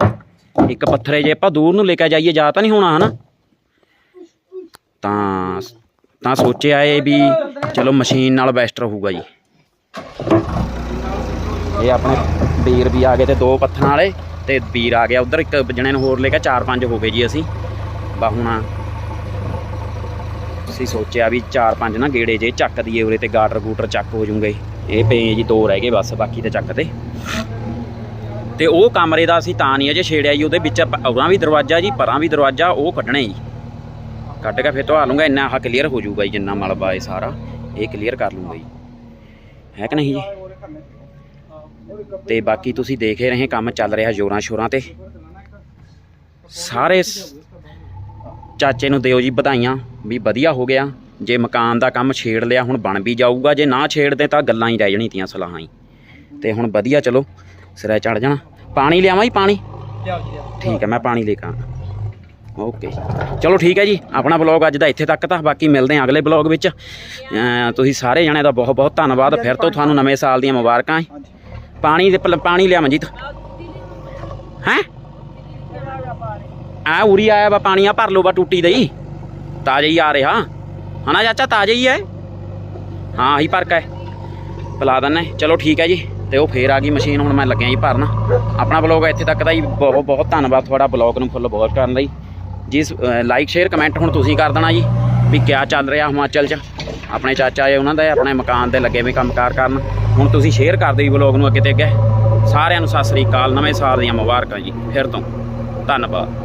ਇੱਕ ਪੱਥਰ ਜੇ ਆਪਾਂ ਦੂਰ ਨੂੰ ਲੈ ਕੇ ਜਾਈਏ, ਜਾ ਤਾਂ ਨਹੀਂ ਹੋਣਾ, ਹਨਾ? ਤਾਂ ਤਾਂ ਸੋਚਿਆ ਇਹ ਵੀ ਚਲੋ ਮਸ਼ੀਨ ਨਾਲ ਬੈਸਟਰ ਹੋਊਗਾ ਜੀ। ਇਹ ਆਪਣੇ ਵੀਰ ਵੀ ਆ ਗਏ ਤੇ ਦੋ ਪੱਥਰਾਂ ਵਾਲੇ ਤੇ ਵੀਰ ਆ ਗਿਆ ਉਧਰ, ਇੱਕ ਜਣੇ ਨੂੰ ਹੋਰ ਲੈ ਕੇ ਚਾਰ ਪੰਜ ਹੋ ਗਏ ਜੀ ਅਸੀਂ। ਬਾ ਹੁਣ ਅਸੀਂ ਸੋਚਿਆ ਵੀ ਚਾਰ ਪੰਜ ਨਾ ਗੇੜੇ ਜੇ ਚੱਕ ਦਈਏ ਉਰੇ ਤੇ ਗਾਟਰ ਗੂਟਰ ਚੱਕ ਹੋ ਜੂਗੇ ਇਹ ਪਏ ਜੀ, ਦੋ ਰਹਿ ਗਏ ਬਸ, ਬਾਕੀ ਤੇ ਚੱਕ ਤੇ। ਤੇ ਉਹ ਕਮਰੇ ਦਾ ਅਸੀਂ ਤਾਂ ਨਹੀਂ ਅਜੇ ਛੇੜਿਆ ਜੀ, ਉਹਦੇ ਵਿੱਚ ਪ- ਉਰਾਂ ਵੀ ਦਰਵਾਜ਼ਾ ਜੀ, ਪਰਾਂ ਵੀ ਦਰਵਾਜ਼ਾ, ਉਹ ਕੱਢਣੇ ਜੀ ਕੱਢ ਕੇ ਫਿਰ ਧਵਾ ਲੂੰਗਾ ਇੰਨਾ ਆਹ ਕਲੀਅਰ ਹੋ ਜਾਊਗਾ ਜੀ, ਜਿੰਨਾ ਮਲਬਾ ਇਹ ਸਾਰਾ, ਇਹ ਕਲੀਅਰ ਕਰ ਲੂੰਗਾ ਜੀ। ਹੈ ਕਿ ਨਹੀਂ ਜੀ? ਤੇ ਬਾਕੀ ਤੁਸੀਂ ਦੇਖ ਹੀ ਰਹੇ ਕੰਮ ਚੱਲ ਰਿਹਾ ਜ਼ੋਰਾਂ ਸ਼ੋਰਾਂ ਤੇ। ਸਾਰੇ ਚਾਚੇ ਨੂੰ ਦਿਓ ਜੀ ਵਧਾਈਆਂ, ਵੀ ਵਧੀਆ ਹੋ ਗਿਆ। ਜੇ ਮਕਾਨ ਦਾ ਕੰਮ ਛੇੜ ਲਿਆ, ਹੁਣ ਬਣ ਵੀ ਜਾਊਗਾ। ਜੇ ਨਾ ਛੇੜਦੇ ਤਾਂ ਗੱਲਾਂ ਹੀ ਰਹਿ ਜਾਣੀਆਂ ਤੀਆਂ ਸਲਾਹਾਂ ਹੀ। ਤੇ ਹੁਣ ਵਧੀਆ ਚਲੋ, ਸਿਰੇ ਚੜ ਜਾਣਾ। ਪਾਣੀ ਲਿਆਵਾਂ ਜੀ, ਪਾਣੀ? ਠੀਕ ਹੈ, ਮੈਂ ਪਾਣੀ ਲੈ ਕੇ ਆਉਣਾ। ਓਕੇ ਚਲੋ ਠੀਕ ਹੈ ਜੀ, ਆਪਣਾ ਬਲੌਗ ਅੱਜ ਦਾ ਇੱਥੇ ਤੱਕ ਤਾਂ। ਬਾਕੀ ਮਿਲਦੇ ਹਾਂ ਅਗਲੇ ਬਲੌਗ ਵਿੱਚ। ਤੁਸੀਂ ਸਾਰੇ ਜਣਿਆਂ ਦਾ ਬਹੁਤ ਬਹੁਤ ਧੰਨਵਾਦ। ਫਿਰ ਤੋਂ ਤੁਹਾਨੂੰ ਨਵੇਂ ਸਾਲ ਦੀਆਂ ਮੁਬਾਰਕਾਂ ਪਾਣੀ ਦੇ ਪਲ- ਪਾਣੀ ਲਿਆ ਮਨਜੀਤ ਹੈ? ਆ ਉਰੀ ਆਇਆ ਵਾ ਪਾਣੀ, ਆ ਭਰ ਲਓ ਵਾ ਟੂਟੀ ਦੇ ਹੀ। ਤਾਜ਼ਾ ਹੀ ਆ ਰਿਹਾ। ਹਨਾ ਚਾਚਾ, ਤਾਜ਼ਾ ਹੀ ਹੈ। ਹਾਂ ਹੀ ਭਰ ਹੈ। ਪਿਲਾ ਦਿੰਨੇ। ਚਲੋ ਠੀਕ ਹੈ ਜੀ। ਤੇ ਉਹ ਫੇਰ ਆ ਗਈ ਮਸ਼ੀਨ, ਹੁਣ ਮੈਂ ਲੱਗਿਆ ਜੀ ਭਰਨ। ਆਪਣਾ ਬਲੌਗ ਇੱਥੇ ਤੱਕ ਦਾ ਜੀ ਬਹੁਤ ਬਹੁਤ ਧੰਨਵਾਦ ਤੁਹਾਡਾ ਬਲੌਗ ਨੂੰ ਫੁੱਲ ਬਹੁਤ ਕਰਨ ਲਈ ਜੀ ਲਾਈਕ ਸ਼ੇਅਰ ਕਮੈਂਟ ਹੁਣ ਤੁਸੀਂ ਕਰ ਦੇਣਾ ਜੀ। ਵੀ ਕਿਆ ਚੱਲ ਰਿਹਾ ਹਿਮਾਚਲ 'ਚ? ਆਪਣੇ ਚਾਚਾ ਜੀ ਉਹਨਾਂ ਦਾ ਆਪਣੇ ਮਕਾਨ ਦੇ ਲੱਗੇ ਵੀ ਕੰਮਕਾਰ ਕਰਨ। ਹੁਣ ਤੁਸੀਂ ਸ਼ੇਅਰ ਕਰ ਦਿਓ ਜੀ ਨੂੰ ਅੱਗੇ ਤੇ ਅੱਗੇ। ਸਾਰਿਆਂ ਨੂੰ ਸਤਿ ਸ੍ਰੀ ਅਕਾਲ, ਨਵੇਂ ਸਾਲ ਦੀਆਂ ਮੁਬਾਰਕਾਂ ਜੀ, ਫਿਰ ਤੋਂ। ਧੰਨਵਾਦ।